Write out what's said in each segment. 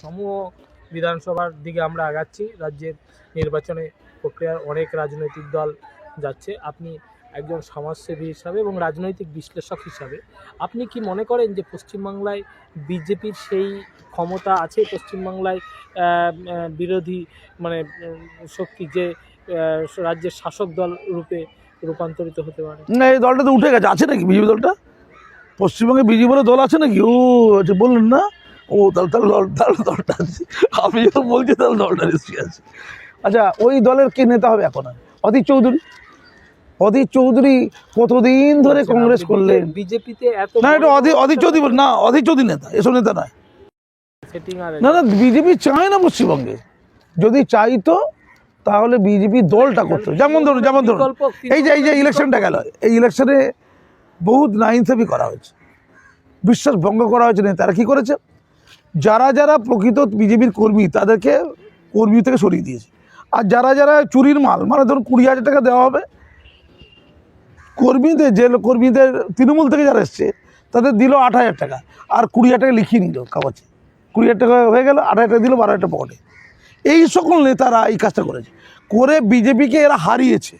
সমূহ বিধানসভার দিকে আমরা আগাচ্ছি। রাজ্যের নির্বাচনে প্রক্রিয়ার অনেক রাজনৈতিক দল যাচ্ছে। আপনি একজন সমাজসেবী হিসাবে এবং রাজনৈতিক বিশ্লেষক হিসাবে, আপনি কি মনে করেন যে পশ্চিমবাংলায় বিজেপির সেই ক্ষমতা আছে? পশ্চিমবাংলায় বিরোধী মানে শক্তি যে রাজ্যের শাসক দল রূপে রূপান্তরিত হতে পারে? না, এই দলটা তো উঠে গেছে। আছে নাকি বিজেপি দলটা? পশ্চিমবঙ্গে বিজেপি দল আছে নাকি? ও আচ্ছা বললেন না। ও তাহলে তাহলে দল তাহলে দলটা আছে। আমি যখন বলছি তাহলে দলটা নিশ্চয়ই আছে। আচ্ছা ওই দলের কে নেতা হবে এখন? আর? অধীর চৌধুরী? অধীর চৌধুরী কতদিন ধরে কংগ্রেস করলেন? বিজেপিতে এত না এটা অধীর অধীর চৌধুরী বল- না অধীর চৌধুরী নেতা এসব নেতা নয়। না না বিজেপি চায় না পশ্চিমবঙ্গে। যদি চাইতো তাহলে বিজেপি দলটা করতো। যেমন ধরুন যেমন ধরুন এই যে এই যে ইলেকশনটা গেল এই ইলেকশনে বহুত নাইনসাফি করা হয়েছে। বিশ্বাস ভঙ্গ করা হয়েছে তারা কি করেছে? যারা যারা প্রকৃত বিজেপির কর্মী তাদেরকে কর্মী থেকে সরিয়ে দিয়েছে। আর যারা যারা চুরির মাল মানে ধরুন কুড়ি হাজার টাকা দেওয়া হবে কর্মীদের যে কর্মীদের তৃণমূল থেকে যারা এসছে তাদের দিল আট হাজার টাকা। আর কুড়ি হাজার টাকা লিখিয়ে নিল কাগজে। কুড়ি হাজার টাকা হয়ে গেল আট হাজার টাকা দিল বারো হাজার টাকা পকেটে। এই সকল নেতারা এই কাজটা করেছে। করে বিজেপিকে এরা হারিয়েছে।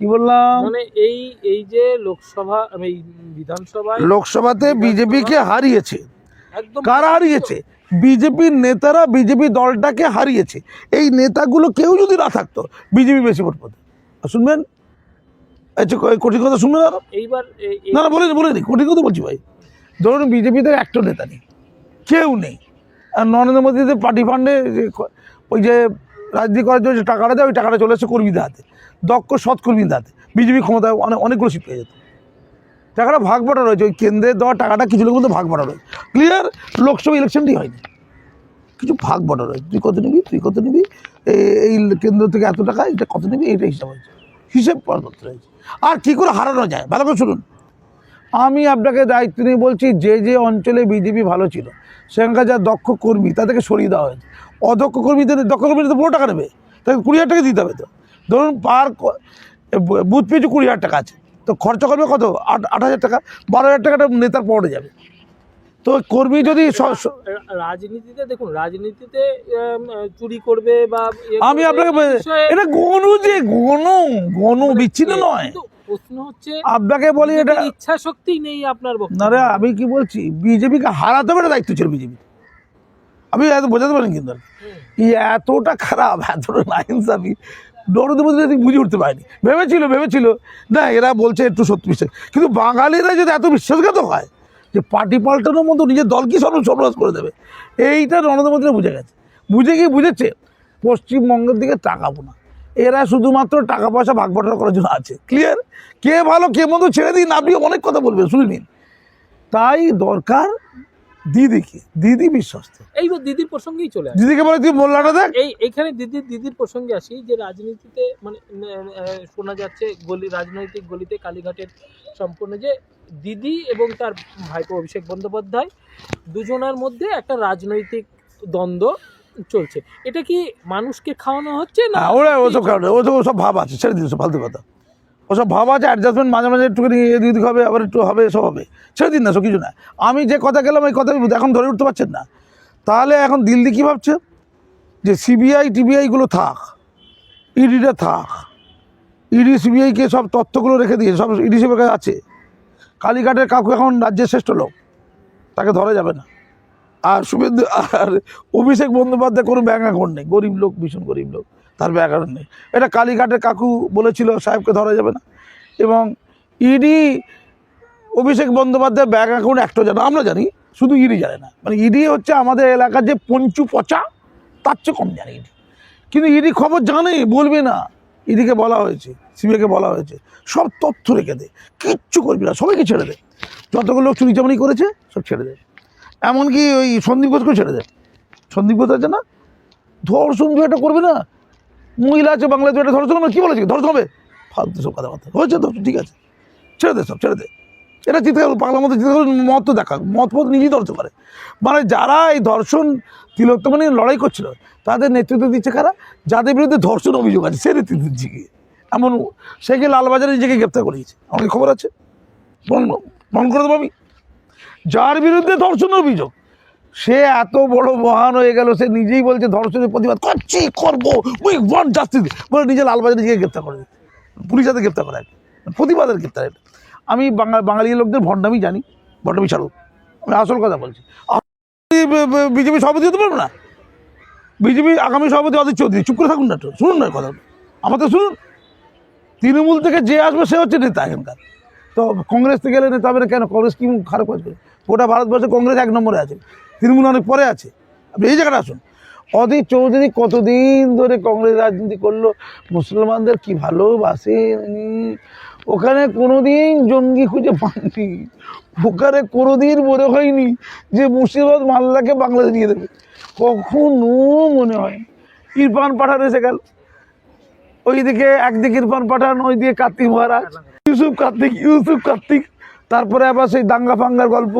কি বললাম? মানে এই এই যে লোকসভা এই বিধানসভায় লোকসভাতে বিজেপিকে হারিয়েছে। কারা হারিয়েছে? বিজেপির নেতারা বিজেপি দলটাকে হারিয়েছে। এই নেতাগুলো কেউ যদি না থাকতো বিজেপি বেশি ভোট পেত। শুনবেন? আচ্ছা কঠিন কথা শুনবেন আর? এইবার না না বলে বলে নি কঠিন কথা বলছি ভাই। ধরুন বিজেপিতে একটা নেতা নেই কেউ নেই। আর নরেন্দ্র মোদীদের পার্টি ফান্ডে যে ওই যে রাজনীতি করার জন্য যে টাকাটা দেয় ওই টাকাটা চলে এসেছে কর্মীদের হাতে দক্ষ সৎ কর্মীদের হাতে। বিজেপি ক্ষমতায় অনেক অনেকগুলো সিট পেয়ে যেত। টাকাটা ভাগ বাটা রয়েছে, ওই কেন্দ্রে দেওয়া টাকাটা কিছু লোকের মধ্যে ভাগ বাটা রয়েছে। ক্লিয়ার লোকসভা ইলেকশনটি হয়নি। কিছু ভাগ বাটা রয়েছে। তুই কত নিবি? তুই কত নিবি? এই কেন্দ্র থেকে এত টাকা, এটা কত নিবি? এইটা হিসাব হয়েছে। হিসেব করতে রয়েছে। আর কী করে হারানো যায়? ভালো করে শুনুন। আমি আপনাকে দায়িত্ব নিয়ে বলছি, যে যে অঞ্চলে বিজেপি ভালো ছিল, সেখানকার যা দক্ষ কর্মী, তাদেরকে সরিয়ে দেওয়া হয়েছে। অদক্ষ কর্মীদের দক্ষ কর্মীদের তো পুরো টাকা নেবে। তাকে কুড়ি হাজার টাকা দিতে হবে তো। ধরুন পার বুথ পিছু কুড়ি হাজার টাকা আছে। তো খরচা করবে কত? আট আট হাজার টাকা। বারো হাজার টাকাটা নেতার পড়ে যাবে। তো কর্মী যদি রাজনীতিতে দেখুন রাজনীতিতে চুরি করবে বা ইয়ে আমি আপনাকে এটা গণু যে গণু গণু বিচ্ছিন্ন নয়। প্রশ্ন হচ্ছে আপনাকে বলি এটা বিজেপির ইচ্ছা শক্তি নেই আপনার না রে আমি কি বলছি? বিজেপিকে হারাতে হবে দায়িত্ব ছিল বিজেপি। আমি এত বোঝাতে পারেন কিন্তু কি। এতটা খারাপ এতটা নাইনসাফি। নরেন্দ্র বুঝে উঠতে পারেনি। ভেবেছিল ভেবেছিল, না, এরা বলছে একটু সত্যি বিশ্বাস। কিন্তু বাঙালিরা যদি এত বিশ্বাসঘাতক হয়, যে পার্টি পাল্টানোর মতো নিজের দল দলকে সর্ব সর্বনাশ করে দেবে, এইটা নরেন্দ্র মোদীরা বুঝে গেছে। বুঝে গিয়ে বুঝেছে, পশ্চিমবঙ্গের দিকে তাকাবো না। এরা শুধুমাত্র টাকা পয়সা ভাগ বটরা করার জন্য আছে। ক্লিয়ার কে ভালো, কে মন্দ ছেড়ে দিন আপনি অনেক কথা বলবেন শুনে নিন। তাই দরকার দিদিকে দিদি বিশ্বস্ত। এই দিদির প্রসঙ্গেই চলে আসে। দিদিকে বলে তুই মোল্লাটা দেখ। এই এইখানে দিদির দিদির প্রসঙ্গে আসি যে রাজনীতিতে মানে শোনা যাচ্ছে গলি রাজনৈতিক গলিতে কালীঘাটের সম্পূর্ণ যে দিদি এবং তার ভাইপো অভিষেক বন্দ্যোপাধ্যায় দুজনের মধ্যে একটা রাজনৈতিক দ্বন্দ্ব চলছে। এটা কি মানুষকে খাওয়ানো হচ্ছে না হ্যাঁ ওরা ওসব খাওয়ানো ওসব ভাব আছে ছেড়ে দিন ফালতু কথা। ওসব ভাব আছে অ্যাডজাস্টমেন্ট মাঝে মাঝে একটুখানি এদিক হবে, আবার একটু হবে, এসব হবে। ছেড়ে দিন না, সব কিছু না আমি যে কথা গেলাম, ওই কথা এখন ধরে উঠতে পারছেন না। তাহলে এখন দিল্লি কী ভাবছে? যে সিবিআই টিবিআইগুলো থাক। ইডিটা থাক। ইডি সিবিআইকে সব তথ্যগুলো রেখে দিয়ে, সব ইডি সিবিআই কাছে আছে। কালীঘাটের কাকু এখন রাজ্যের শ্রেষ্ঠ লোক। তাকে ধরা যাবে না। আর শুভেন্দু আর অভিষেক বন্দ্যোপাধ্যায় কোনো ব্যাঙ্ক অ্যাকাউন্ট নেই। গরিব লোক, ভীষণ গরিব লোক। তার ব্যাঙ্ক অ্যাকাউন্ট নেই। এটা কালীঘাটের কাকু বলেছিল, সাহেবকে ধরা যাবে না। এবং ED Abhishek Bandyopadhyay bank account একটা জানে আমরা জানি, শুধু ইডি জানে না। মানে ইডি হচ্ছে আমাদের এলাকার যে পঞ্চু পচা, তার চেয়ে কম জানে ইডি কিন্তু ইডি খবর জানে, বলবে না। ইডিকে বলা হয়েছে সিবিআইকে বলা হয়েছে। সব তথ্য রেখে দে, কিচ্ছু করবি না, সবাইকে ছেড়ে দে। যতগুলো লোক চুরি চামারি করেছে, সব ছেড়ে দে। এমনকি ওই সন্দীপ ঘোষকেও ছেড়ে দেয়। সন্দীপ ঘোষ আছে না? ধর্ষণ এটা করবে না? মহিলা আছে বাংলাদেশে এটা ধর্ষণ হবে, কী বলেছে? ধর্ষণ হবে? ফালতু সব কথাবার্তা। হয়েছে ধর্ষণ ঠিক আছে। ছেড়ে দে সব, ছেড়ে দে। এটা চিৎকার, বাংলার মধ্যে চিৎকার করে মত তো দেখা মত মত নিজেই ধর্ষণ করে মানে যারা এই ধর্ষণ তিলোত্তমা নিয়ে লড়াই করছিল, তাদের নেতৃত্ব দিচ্ছে কারা? যাদের বিরুদ্ধে ধর্ষণ অভিযোগ আছে, সে নেতৃত্ব দিচ্ছে গিয়ে। এমন সে গিয়ে লালবাজারে নিজেকে গ্রেপ্তার করিয়েছে আমাকে খবর আছে? মন মন করে দেবো আমি। যার বিরুদ্ধে ধর্ষণ অভিযোগ। সে এত বড় মহান হয়ে গেল, সে নিজেই বলছে ধর্ষণের প্রতিবাদ করছি, করব। We want justice. বলে নিজে লালবাজারে নিজেকে গ্রেপ্তার করে পুলিশ হাতে গ্রেপ্তার করে প্রতিবাদের গ্রেপ্তার আমি বাঙাল বাঙালি লোকদের ভণ্ডামি জানি, ভণ্ডামি ছাড়ো। আমি আসল কথা বলছি। বিজেপি সভাপতি হতে পারব না? বিজেপি আগামী সভাপতি অধীর চৌধুরী। চুপ করে থাকুন না শুনুন না কথা। আমার তো শুনুন। তৃণমূল থেকে যে আসবে, সে হচ্ছে নেতা এখানকার। তো কংগ্রেস থেকে গেলে নেতা হবে না কেন? কংগ্রেস কি খারাপ কাজ করে? গোটা ভারতবর্ষে কংগ্রেস এক নম্বরে আছে, তৃণমূল অনেক পরে আছে। আপনি এই জায়গাটা আসুন। অধীর চৌধুরী কতদিন ধরে কংগ্রেস রাজনীতি করল? মুসলমানদের কি ভালোবাসে। ওখানে কোনোদিন জঙ্গি খুঁজে পাননি। ওখানে কোনোদিন মনে হয়নি যে মুর্শিদাবাদ মাল্লাকে বাংলাদেশ নিয়ে দেবে। কখনো মনে হয় ইরফান পাঠান এসে গেল। ওইদিকে একদিকে ইরফান পাঠান, ওইদিকে কার্তিক মহারাজ। ইউসুফ কার্তিক ইউসুফ কার্তিক। তারপরে আবার সেই দাঙ্গা ফাঙ্গার গল্প।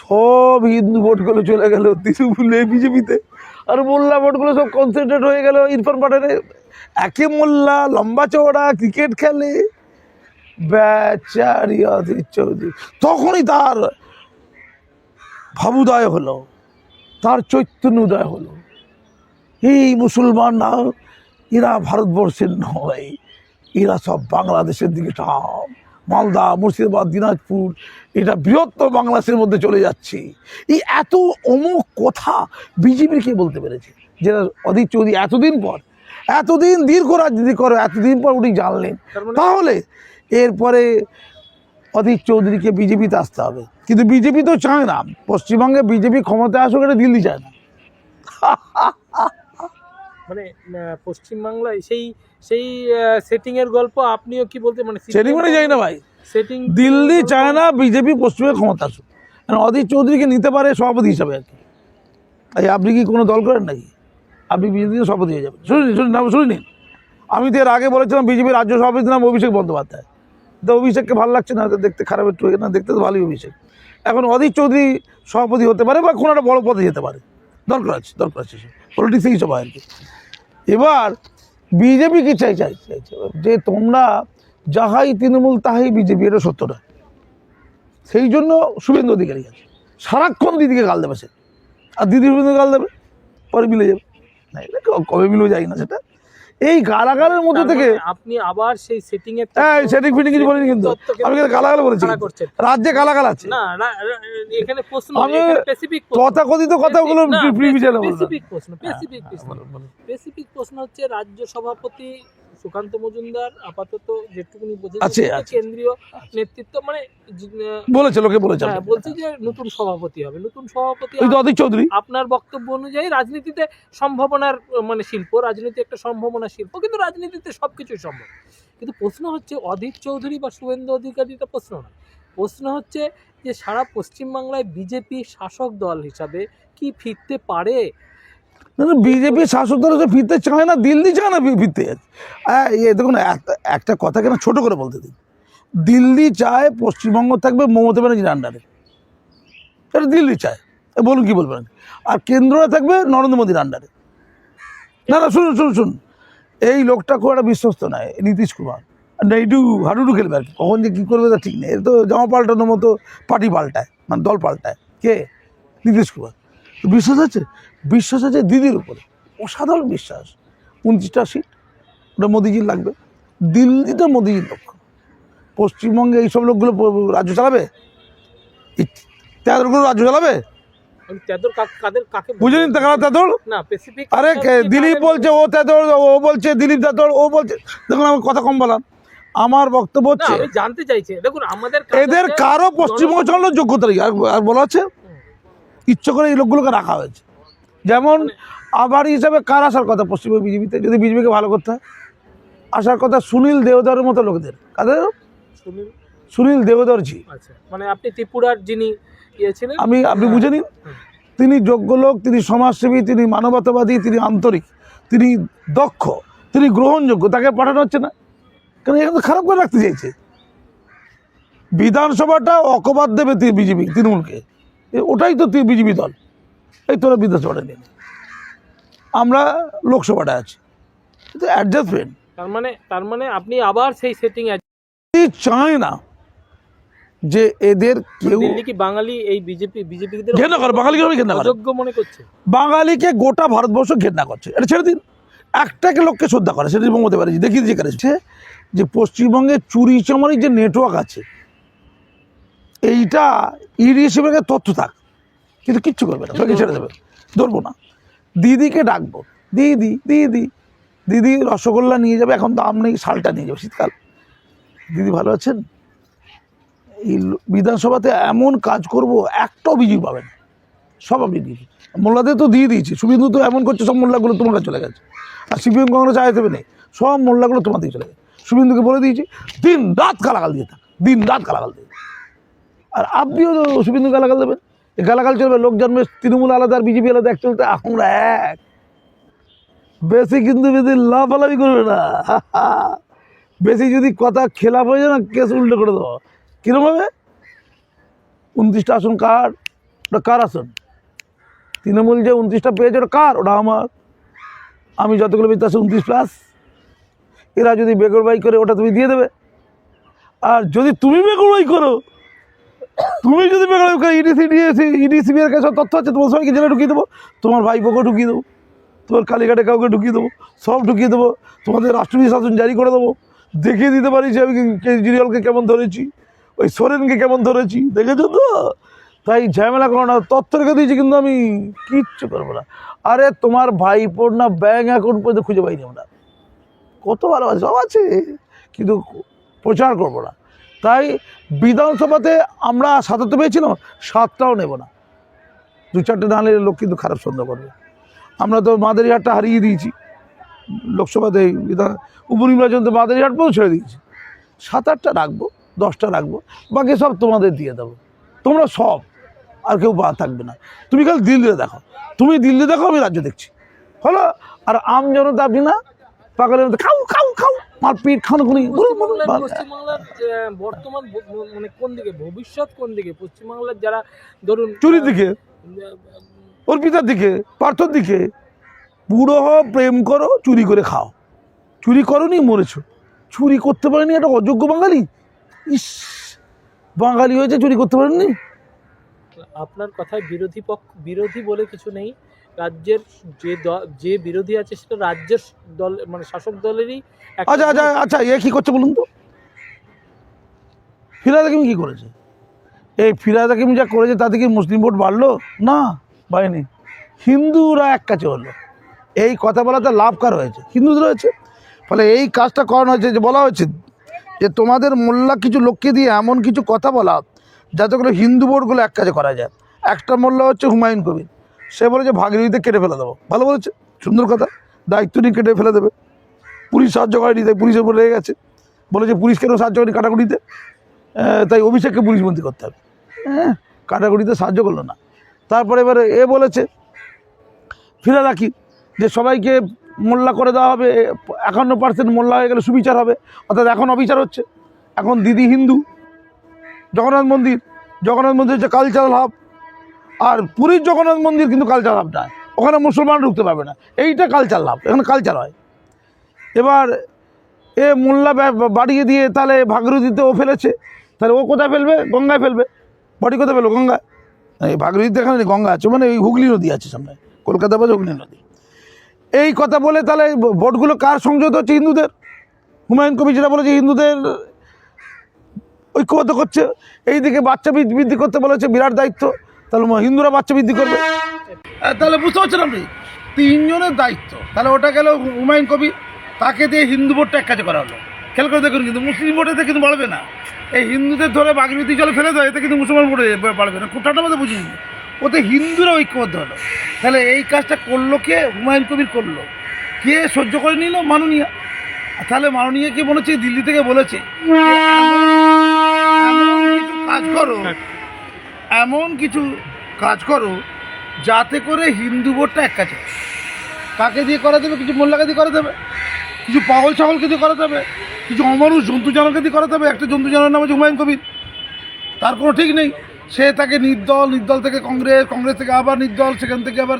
সব হিন্দু ভোটগুলো চলে গেল তৃণমূলে, বিজেপিতে। আর মোল্লা ভোটগুলো সব কনসেন্ট্রেট হয়ে গেল ইরফান পাঠানে একে মোল্লা, লম্বা চওড়া ক্রিকেট খেলে। তখনই তার ভাবুদয় হলো। তার চৈতন্য উদয় হলো। এই মুসলমান না, এরা ভারতবর্ষের নয়, এরা সব বাংলাদেশের দিকে টাম মালদা মুর্শিদাবাদ দিনাজপুর এটা বৃহত্তর বাংলাদেশের মধ্যে চলে যাচ্ছে। এই এত অমুক কথা বিজেপির কে বলতে পেরেছে? যেটা অধীর চৌধুরী এতদিন পর এতদিন দীর্ঘ রাজনীতি করে এতদিন পর উনি জানলেন। মানে তাহলে এরপরে অধীর চৌধুরীকে বিজেপিতে আসতে হবে। কিন্তু বিজেপি তো চায় না। পশ্চিমবঙ্গে বিজেপি ক্ষমতায় আসুক এটা দিল্লি চায় না। মানে পশ্চিমবাংলায় সেই সেই সেটিং এর গল্প আপনিও কি বলতে মানে সেটিং মানে যাই না ভাই। সেটিং দিল্লি চায় না বিজেপি পশ্চিমে ক্ষমতা আসুক কারণ অধীর চৌধুরীকে নিতে পারে সভাপতি হিসাবে আর কি। তাই আপনি কি কোনো দল করেন নাকি? আপনি বিজেপির সভাপতি হয়ে যাবেন। শুনুন শুনুন না শুনুন আমি তো এর আগে বলেছিলাম বিজেপির রাজ্য সভাপতি নাম অভিষেক বন্দ্যোপাধ্যায়। তো অভিষেককে ভালো লাগছে না দেখতে খারাপ একটু না দেখতে তো ভালোই অভিষেক। এখন অধীর চৌধুরী সভাপতি হতে পারে বা কোনো একটা বড় পদে যেতে পারে। দরকার আছে দরকার আছে পলিটিক্সে হয় আর কি। এবার বিজেপি কি চাই চাই যে তোমরা যাহাই তৃণমূল, তাহাই বিজেপি, এটা সত্য নয়। সেই জন্য শুভেন্দু অধিকারী আছে সারাক্ষণ দিদিকে গাল দেবে সে। আর দিদি শুভেন্দু গাল দেবে, পরে মিলে যাবে। না, এটা কবে মিলেও যাই না সেটা। এই গালাগালের মধ্যে থেকে আপনি আবার সেই সেটিং এর হ্যাঁ সেটিং ফিটিং কিছু বলিনি কিন্তু। আমি কিন্তু গালাগাল বলেছি। রাজ্যে গালাগাল আছে। না এখানে প্রশ্ন আমি স্পেসিফিক তথাকথিত কথাগুলো প্রিভিজাল স্পেসিফিক প্রশ্ন স্পেসিফিক প্রশ্ন। বলুন, বলুন। স্পেসিফিক প্রশ্ন হচ্ছে রাজ্য সভাপতি সুকান্ত মজুমদার আপাতত যেটুকুনি বোঝা। কেন্দ্রীয় নেতৃত্ব মানে বলেছে লোকে বলেছে। হ্যাঁ বলছি যে নতুন সভাপতি হবে। নতুন সভাপতি অধীর চৌধুরী। আপনার বক্তব্য অনুযায়ী রাজনীতিতে সম্ভাবনার মানে শিল্প রাজনীতি একটা সম্ভাবনা শিল্প কিন্তু রাজনীতিতে সবকিছুই সম্ভব। কিন্তু প্রশ্ন হচ্ছে অধীর চৌধুরী বা শুভেন্দু অধিকারীটা প্রশ্ন না প্রশ্ন হচ্ছে যে সারা পশ্চিমবাংলায় বিজেপি শাসক দল হিসাবে কি ফিরতে পারে? বিজেপি শাসক দল হচ্ছে ফিরতে চায় না, দিল্লি চায় না ফিরতে এ, দেখুন, একটা- কথা কেন ছোট করে বলতে দিন দিল্লি চায়, পশ্চিমবঙ্গ থাকবে মমতা ব্যানার্জির আন্ডারে। এটা দিল্লি চায়। বলুন কি বলবেন? আর কেন্দ্রটা থাকবে নরেন্দ্র মোদীর আন্ডারে। না না, শুনুন শুনুন শুনুন। এই লোকটা খুব একটা বিশ্বস্ত নয়, নীতিশ কুমার। না একটু হাডুডু খেলবে আর কি। কখন যে কী করবে তা ঠিক নেই। এর তো জামা পাল্টানোর মতো পার্টি পাল্টায় মানে দল পাল্টায়। কে? নীতিশ কুমার। বিশ্বাস আছে? বিশ্বাস আছে দিদির উপরে। অসাধারণ বিশ্বাস। উনত্রিশটা সিট ওটা মোদিজির লাগবে। দিল্লিতে মোদিজির লক্ষ্য। পশ্চিমবঙ্গে এইসব লোকগুলো রাজ্য চালাবে? এই তেদরগুলো রাজ্য চালাবে? আমি তেদর কাক- কাদের কাকে বুঝে নিন কারা তেদর আরে দিলীপ বলছে ও তেদর ও বলছে দিলীপ তেদর ও বলছে দেখুন আমার কথা কম বললাম। আমার বক্তব্য হচ্ছে জানতে চাইছি। দেখুন আমাদের এদের কারও পশ্চিমবঙ্গ চালানোর যোগ্যতা নেই। আর আর বলা হচ্ছে ইচ্ছে করে এই লোকগুলোকে রাখা হয়েছে। যেমন আবার হিসাবে কার আসার কথা? পশ্চিমবঙ্গ বিজেপিতে যদি বিজেপিকে ভালো করতে হয়। আসার কথা সুনীল দেওদারের মতো লোকদের। কাদের? সুনীল? সুনীল দেওদরজি আচ্ছা মানে আপনি ত্রিপুরার যিনি ইয়ে আমি আপনি বুঝে নিন। তিনি যোগ্য লোক তিনি সমাজসেবী তিনি মানবতাবাদী তিনি আন্তরিক তিনি দক্ষ তিনি গ্রহণযোগ্য। তাকে পাঠানো হচ্ছে না। কারণ এখানে তো খারাপ করে রাখতে চাইছে। বিধানসভাটা অকবাদ দেবে তি- বিজেপি তৃণমূলকে। ওটাই তো তি- বিজেপি দল। এই তোরা বিধানসভাটা নিয়ে আমরা লোকসভাটা আছি। অ্যাডজাস্টমেন্ট তার মানে তার মানে আপনি আবার সেই সেটিং চায় না যে এদের কেউ কি বাঙালি এই বিজেপি বিজেপি ঘেন্না করে বাঙালিকে ঘেন্না করে? মনে করছে? বাঙালিকে গোটা ভারতবর্ষ ঘেন্না করছে। এটা ছেড়ে দিন। একটাকে লোককে শ্রদ্ধা করে সেটা মমতা ব্যানার্জি। দেখিয়ে দিয়েছে করেছে যে পশ্চিমবঙ্গে চুরি চামারির যে নেটওয়ার্ক আছে এইটা ইডি হিসেবে তথ্য থাক। কিন্তু কিচ্ছু করবে না সবাইকে ছেড়ে দেবে। ধরবো না। দিদিকে ডাকবো। দিদি দিদি দিদি রসগোল্লা নিয়ে যাবে, এখন দাম নেই, শালটা নিয়ে যাবে শীতকাল। দিদি ভালো আছেন? এই বিধানসভাতে এমন কাজ করব একটাও বিজয়ী পাবে না সব আমি দিয়েছি। মোল্লাদের তো দিয়ে দিয়েছি। শুভেন্দু তো এমন করছে, সব মোল্লাগুলো তোমার কাছে চলে গেছে। আর সিপিএম কংগ্রেস আয় দেবে নেই, সব মোল্লাগুলো তোমার দিকে চলে গেছে। শুভেন্দুকে বলে দিয়েছি দিন রাত গালাগাল দিয়ে থাক দিন রাত গালাগাল দিয়ে। আর আপনিও তো শুভেন্দু গালাগাল দেবেন? গালাগাল চলবে, লোক জন্মে তৃণমূল আলাদা আর বিজেপি আলাদা এক চলতে আমরা এক। বেশি কিন্তু বেশি লাফালাফি করবে না। বেশি যদি কথা খেলাপ হয়ে যায় না, কেস উল্টো করে দেবো। কীরকম হবে? উনত্রিশটা আসন কার? ওটা কার আসন? তৃণমূল যে উনত্রিশটা পেয়েছে, ওটা কার? ওটা আমার। আমি যতগুলো পেয়েছি আছে উনত্রিশ প্লাস এরা যদি বেগরবাই করে, ওটা তুমি দিয়ে দেবে। আর যদি তুমি বেগরবাই করো তুমি যদি ইডিসি এর কাছে তথ্য আছে, তোমার সবাইকে জেলে ঢুকিয়ে দেবো, তোমার ভাইপোকে ঢুকিয়ে দেবো, তোমার কালীঘাটে কাউকে ঢুকিয়ে দেবো, সব ঢুকিয়ে দেবো, তোমাদের রাষ্ট্রপতি শাসন জারি করে দেবো। দেখিয়ে দিতে পারি যে আমি কেজরিওয়ালকে কেমন ধরেছি, ওই সোরেনকে কেমন ধরেছি, দেখেছ তো? তাই ঝামেলা করো না তথ্য রেখে দিয়েছি কিন্তু আমি কিচ্ছু করব না। আরে তোমার ভাইপোর না ব্যাঙ্ক অ্যাকাউন্ট পর্যন্ত খুঁজে পাইনি আমরা। কত ভালো আছে সব আছে, কিন্তু প্রচার করব না। তাই বিধানসভাতে আমরা সাতাত্তর পেয়েছিলাম, সাতটাও নেব না। দু চারটে না নিলে লোক কিন্তু খারাপ সন্দেহ করবে। আমরা তো মাদারিহাটটা হারিয়ে দিয়েছি। লোকসভাতে বিধান, উপনির্বাচন তো মাদারিহাট ছেড়ে দিয়েছি। সাত আটটা রাখব, দশটা রাখব, বাকি সব তোমাদের দিয়ে দেবো। তোমরা সব, আর কেউ পা থাকবে না। তুমি খালি দিল্লিতে দেখো। তুমি দিল্লি দেখো, আমি রাজ্য দেখছি। হলো, আর আম জনতা আপনি না, পাগলের মতো, খাও খাও খাও। মারপিট খানোখুনি পশ্চিমবাংলার বর্তমান মানে কোন দিকে ভবিষ্যৎ কোন দিকে? পশ্চিমবাংলার যারা ধরুন চুরির দিকে অর্পিতার দিকে পার্থর দিকে বুড়ো হও প্রেম করো চুরি করে খাও। চুরি করনি মরেছো। চুরি করতে পারেনি একটা অযোগ্য বাঙালি? ইস বাঙালি হয়েছে চুরি করতে পারেননি? আপনার কথায় বিরোধী পক্ষ বিরোধী বলে কিছু নেই। রাজ্যের যে যে বিরোধী আছে সেটা রাজ্যের দল মানে শাসক দলেরই আচ্ছা আচ্ছা আচ্ছা এ কী করছে বলুন তো? ফিরাদ হাকিম কী করেছে? এই ফিরাদ হাকিম যা করেছে তাতে কি মুসলিম ভোট বাড়লো? না বাড়েনি। হিন্দুরা এক কাছে হলো। এই কথা বলাতে লাভ কার হয়েছে? হিন্দুদের হয়েছে। ফলে এই কাজটা করানো হয়েছে যে বলা হয়েছে যে তোমাদের মোল্লা কিছু লোককে দিয়ে এমন কিছু কথা বলা যাতে করে হিন্দু ভোটগুলো এক কাজে করা যায়। একটা মোল্লা হচ্ছে হুমায়ুন কবির। সে বলে বলেছে ভাগীরথীতে কেটে ফেলে দেবো। ভালো বলেছে, সুন্দর কথা। দায়িত্ব নিয়ে কেটে ফেলে দেবে। পুলিশ সাহায্য করেনি তাই পুলিশের উপর লেগে গেছে। বলেছে পুলিশ কেন সাহায্য করেনি কাটাকুটিতে? তাই অভিষেককে পুলিশ মন্ত্রী করতে হবে। হ্যাঁ কাটাকুটিতে সাহায্য করল না। তারপরে এবারে এ বলেছে, ফিরে রাখি, যে সবাইকে মোল্লা করে দেওয়া হবে। একান্ন পার্সেন্ট মোল্লা হয়ে গেলে সুবিচার হবে। অর্থাৎ এখন অবিচার হচ্ছে। এখন দিদি হিন্দু, জগন্নাথ মন্দির জগন্নাথ মন্দির হচ্ছে কালচারাল হাব আর পুরীর জগন্নাথ মন্দির কিন্তু কালচার লাভ নয়। ওখানে মুসলমান ঢুকতে পারবে না। এইটা কালচার লাভ এখানে কালচার হয়। এবার এ মোল্লা বাড়িয়ে দিয়ে তাহলে ভাগীরথীতে ও ফেলেছে। তাহলে ও কোথায় ফেলবে? গঙ্গায় ফেলবে। বাড়ি কোথায় ফেলবে? গঙ্গায়। এই ভাগীরথীতে এখানে গঙ্গা আছে। মানে এই হুগলি নদী আছে সামনে। কলকাতা বা হুগলি নদী। এই কথা বলে তাহলে ভোটগুলো কার সংযত হচ্ছে? হিন্দুদের। হুমায়ুন কবি যেটা বলেছে, হিন্দুদের ঐক্যবদ্ধ করছে। এইদিকে বাচ্চা বৃদ্ধি করতে বলেছে, বিরাট দায়িত্ব। তাহলে হিন্দুরা বাচ্চা বৃদ্ধি করবে। তাহলে বুঝতে পারছেন আপনি? তিনজনের দায়িত্ব। তাহলে ওটা গেল হুমায়ুন কবি তাকে দিয়ে হিন্দু ভোটটা এক কাজে করা হলো খেয়াল করে দেখুন, কিন্তু মুসলিম ভোটেতে কিন্তু বাড়বে না। এই হিন্দুদের ধরে বাগরীতি জলে ফেলে দেয়, এতে কিন্তু মুসলমান ভোটে বাড়বে না। কোটাটা মধ্যে বুঝিনি। ওতে হিন্দুরা ঐক্যবদ্ধ হলো। তাহলে এই কাজটা করল কে? হুমায়ুন কবির করল। কে সহ্য করে নিল? মাননীয়। তাহলে মাননীয় কি মনে হচ্ছে দিল্লি থেকে বলেছে। কাজ করো এমন কিছু কাজ করো যাতে করে হিন্দু ভোটটা এক কাছে। কাকে দিয়ে করা দেবে? কিছু মোল্লাকে দিয়ে করা দেবে? কিছু পাগল ছাগলকে দিয়ে করা দেবে? কিছু অমানুষ জন্তু জানোয়ারকে দিয়ে করা দেবে? একটা জন্তু জানোয়ার নাম হচ্ছে হুমায়ুন কবির। তার কোনো ঠিক নেই। সে তাকে নির্দল নির্দল থেকে কংগ্রেস কংগ্রেস থেকে আবার নির্দল, সেখান থেকে আবার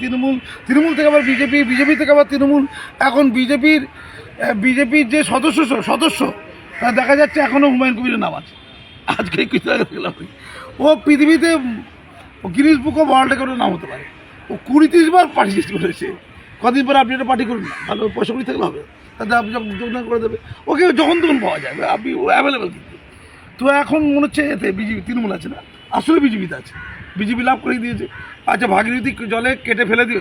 তৃণমূল তৃণমূল থেকে আবার বিজেপি বিজেপি থেকে আবার তৃণমূল। এখন বিজেপির বিজেপির যে সদস্য সদস্য, তা দেখা যাচ্ছে এখনও হুমায়ুন কবিরের নাম আছে। আজকে কিছু দেখলাম। ও পৃথিবীতে গিনিস বুক অফ ওয়ার্ল্ড রেকর্ডের নাম হতে পারে। ও কুড়ি তিরিশ বার পার্টিসিপেট করেছে কদিন পরে আপনি একটা পার্টি করুন ভালো পয়সা করি থাকলে হবে। তাতে আপনি যখন যোগদান করে দেবে, ওকে যখন তখন পাওয়া যাবে আপনি ও অ্যাভেলেবেল কিন্তু। তো এখন মনে হচ্ছে এতে বিজেপি, তৃণমূল আছে না? আসলে বিজেপিতে আছে। বিজেপি লাভ করে দিয়েছে। আচ্ছা ভাগীরথী জলে কেটে ফেলে দিও।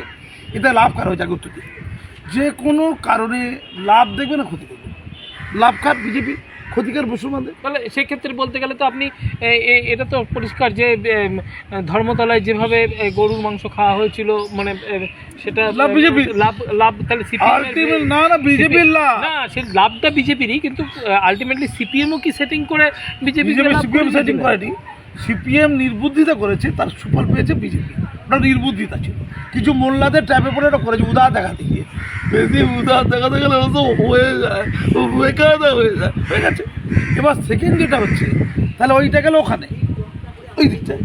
এতে লাভ কার হয়েছে আগে। যে কোনো কারণে লাভ দেখবে না, ক্ষতি করবে লাভ কার বিজেপি। ক্ষতিকার মুসলমানদের তাহলে সেক্ষেত্রে বলতে গেলে তো আপনি এটা তো পরিষ্কার যে ধর্মতলায় যেভাবে গরুর মাংস খাওয়া হয়েছিল মানে সেটা লাভ BJP লাভ লাভ তাহলে সিপিএম না না বিজেপির লাভ। না সে লাভটা বিজেপিরই কিন্তু আলটিমেটলি সিপিএমও কি সেটিং করে বিজেপি বিজেপি সিপিএম সেটিং করেনি। সিপিএম নির্বুদ্ধিতা করেছে তার সুফল পেয়েছে বিজেপি। ওটা নির্বুদ্ধিতা ছিল। কিছু মোল্লাদের ট্যাপে পড়ে ওটা করেছে উদার দেখাতে গিয়ে। বেশি উদার দেখাতে গেলে তো হয়ে যায় হয়ে যায় গেছে। এবার সেকেন্ড যেটা হচ্ছে, তাহলে ওইটা গেল ওখানে, ওই দিকটায়।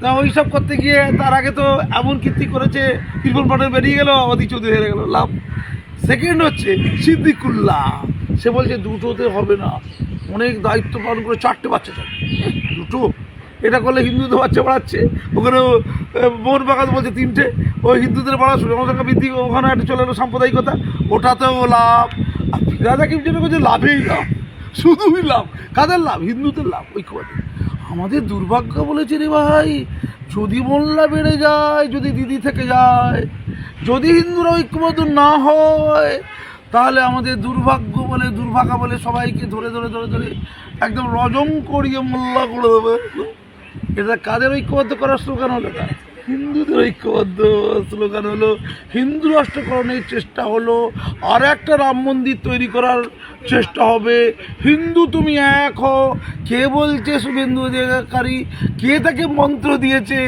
তা ওই সব করতে গিয়ে তার আগে তো এমন কীর্তি করেছে ত্রিপুল পটেল বেরিয়ে গেল অধি চৌধুরী হেরে গেল, লাভ। সেকেন্ড হচ্ছে সিদ্দিকুল্লাহ। সে বলছে, দুটোতে হবে না। অনেক দায়িত্ব পালন করে, চারটে বাচ্চা চাই। দুটো? এটা করলে হিন্দুদের বাচ্চা বাড়াচ্ছে ওখানে মোহন বাগান বলছে তিনটে। ওই হিন্দুদের বাড়া জনসংখ্যা বৃদ্ধি ওখানে একটা চলে এলো সাম্প্রদায়িকতা। ওটাতেও লাভ। আর ফিরাদা কি জন্য বলছে, লাভেই লাভ। শুধুই লাভ। কাদের লাভ? হিন্দুদের লাভ। ঐক্যবাদী আমাদের দুর্ভাগ্য বলেছে রে ভাই, যদি মোল্লা বেড়ে যায়, যদি দিদি থেকে যায়, যদি হিন্দুরা ঐক্যবদ্ধ না হয়, তাহলে আমাদের দুর্ভাগ্য বলে দুর্ভাগ্য বলে সবাইকে ধরে ধরে ধরে ধরে একদম রজম করিয়ে মোল্লা করে দেবে। এটা কাদের ঐক্যবদ্ধ করার স্লোগান হলো? হিন্দুদের ঐক্যবদ্ধ স্লোগান হলো, হিন্দু রাষ্ট্রকরণের চেষ্টা হলো আর একটা রাম মন্দির তৈরি করার চেষ্টা হবে। হিন্দু তুমি এক হও, কে বলছে শুভেন্দু অধিকারী? কে তাকে মন্ত্র দিয়েছে?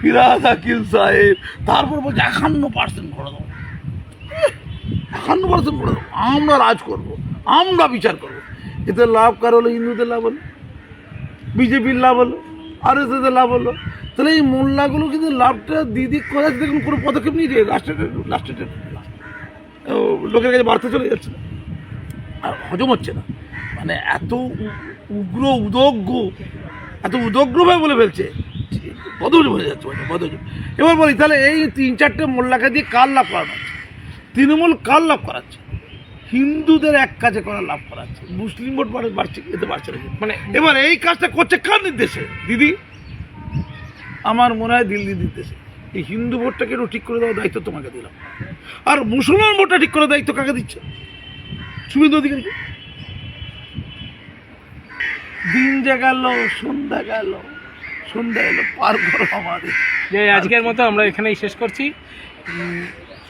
ফিরাদ আকিল সাহেব। তারপর বলছে, একান্ন পার্সেন্ট করে দেবো একান্ন পার্সেন্ট করে দেবো আমরা রাজ করব, আমরা বিচার করব। এতে লাভ কার হলো? হিন্দুদের লাভ হলো? বিজেপির লাভ হলো? আর এস লাভ হলো। তাহলে এই মোল্লাগুলো কিন্তু লাভটা দিদি করে দেখুন কোনো পদক্ষেপ নিয়ে লাস্টে লাস্টে লোকের কাছে বাড়তে চলে যাচ্ছে আর হজম হচ্ছে না। মানে এত উগ্র উদগ্র, এত উদগ্রভাবে বলে ফেলছে। বদহজম হয়ে যাচ্ছে মানে বদহজম। এবার বলি, তাহলে এই তিন চারটে মোল্লাকে দিয়ে কার লাভ করানো তৃণমূল কার লাভ করাচ্ছে? হিন্দুদের এক কাজে করা লাভ করাচ্ছে মুসলিম ভোট বাড়ে বাড়ছে এতে বাড়ছে না। মানে এবার এই কাজটা করছে কার নির্দেশে? দিদি আমার মনে হয় দিল্লি নির্দেশে। এই হিন্দু ভোটটাকে একটু ঠিক করে দেওয়ার দায়িত্ব তোমাকে দিলাম। আর মুসলমান ভোটটা ঠিক করার দায়িত্ব কাকে দিচ্ছে? শুভেন্দু অধিকারীকে। দিন যে গেল সন্ধ্যা গেল সন্ধ্যা এলো পার করো আমাদের। যে আজকের মতো আমরা এখানেই শেষ করছি।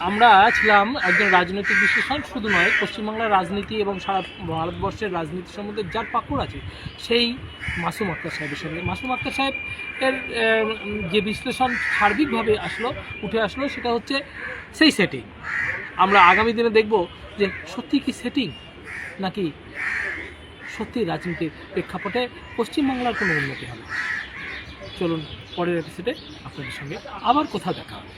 আমরা ছিলাম একজন রাজনৈতিক বিশ্লেষণ শুধু নয়, পশ্চিমবাংলার রাজনীতি এবং সারা ভারতবর্ষের রাজনীতি সম্বন্ধে যার পাকুড় আছে, সেই মাসুম আক্তার সাহেবের সঙ্গে। মাসুম আক্তার সাহেব এর যে বিশ্লেষণ সার্বিকভাবে আসলো, উঠে আসলো, সেটা হচ্ছে সেই সেটিং আমরা আগামী দিনে দেখব যে সত্যি কি সেটিং নাকি সত্যি রাজনীতির প্রেক্ষাপটে পশ্চিমবাংলার কোনো উন্নতি হবে। চলুন পরের এপিসোডে আপনাদের সঙ্গে আবার কোথাও দেখা হবে।